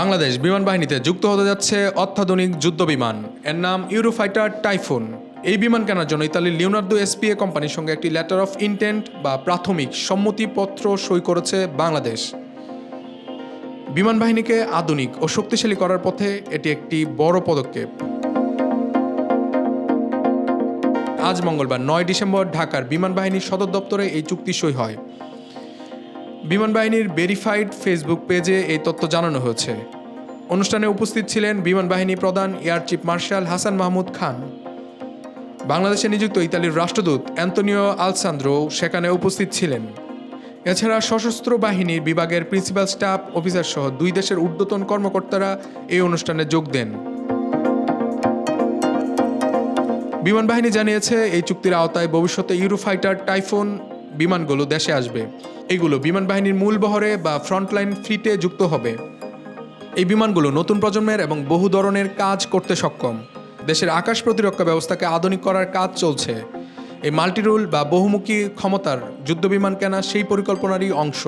বাংলাদেশ বিমান বাহিনীতে যুক্ত হতে যাচ্ছে অত্যাধুনিক যুদ্ধ বিমান। এর নাম ইউরোফাইটার টাইফুন। এই বিমান কেনার জন্য ইতালির লিওনার্দো এসপিএ কোম্পানির সঙ্গে একটি লেটার অফ ইন্টেন্ট বা প্রাথমিক সম্মতিপত্র সই করেছে বাংলাদেশ। বিমান বাহিনীকে আধুনিক ও শক্তিশালী করার পথে এটি একটি বড় পদক্ষেপ। আজ মঙ্গলবার নয় ডিসেম্বর ঢাকার বিমান বাহিনীর সদর দপ্তরে এই চুক্তি সই হয়। বিমান বাহিনীর ভেরিফাইড ফেসবুক পেজে এই তথ্য জানানো হয়েছে। অনুষ্ঠানে উপস্থিত ছিলেন বিমান বাহিনী প্রধান air chief marshal Hasan Mahmud Khan. বাংলাদেশে নিযুক্ত ইতালির রাষ্ট্রদূত অ্যান্তনিও আলসান্দ্রো সেখানে উপস্থিত ছিলেন। এছাড়া সশস্ত্র বাহিনীর বিভাগের প্রিন্সিপাল স্টাফ অফিসার সহ দুই দেশের ঊর্ধ্বতন কর্মকর্তারা এই অনুষ্ঠানে যোগ দেন। বিমান বাহিনী জানিয়েছে, এই চুক্তির আওতায় ভবিষ্যতে ইউরোফাইটার টাইফুন বিমানগুলো দেশে আসবে। এগুলো বিমান বাহিনীর মূল বহরে বা ফ্রন্টলাইন ফ্লিটে যুক্ত হবে। এই বিমানগুলো নতুন প্রজন্মের এবং বহু ধরনের কাজ করতে সক্ষম। দেশের আকাশ প্রতিরক্ষা ব্যবস্থাকে আধুনিক করার কাজ চলছে। এই মাল্টিরুল বা বহুমুখী ক্ষমতার যুদ্ধবিমান কেনা সেই পরিকল্পনারই অংশ।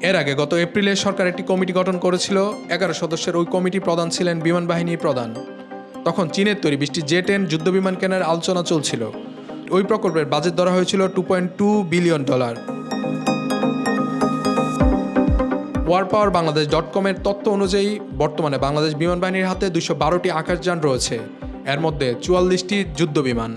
এর আগে গত এপ্রিলে সরকার একটি কমিটি গঠন করেছিল, এগারো সদস্যের ওই কমিটি প্রধান ছিলেন বিমান বাহিনী প্রধান। তখন চীনের তৈরি বৃষ্টি জে টেন যুদ্ধবিমান কেনার আলোচনা চলছিল। ওই প্রকল্পের বাজেট ধরা হয়েছিল two point two billion dollar war power Bangladesh dot কমের তথ্য অনুযায়ী, বর্তমানে বাংলাদেশ বিমান বাহিনীর হাতে দুশো বারোটি আকাশযান রয়েছে। এর মধ্যে চুয়াল্লিশটি যুদ্ধ বিমান।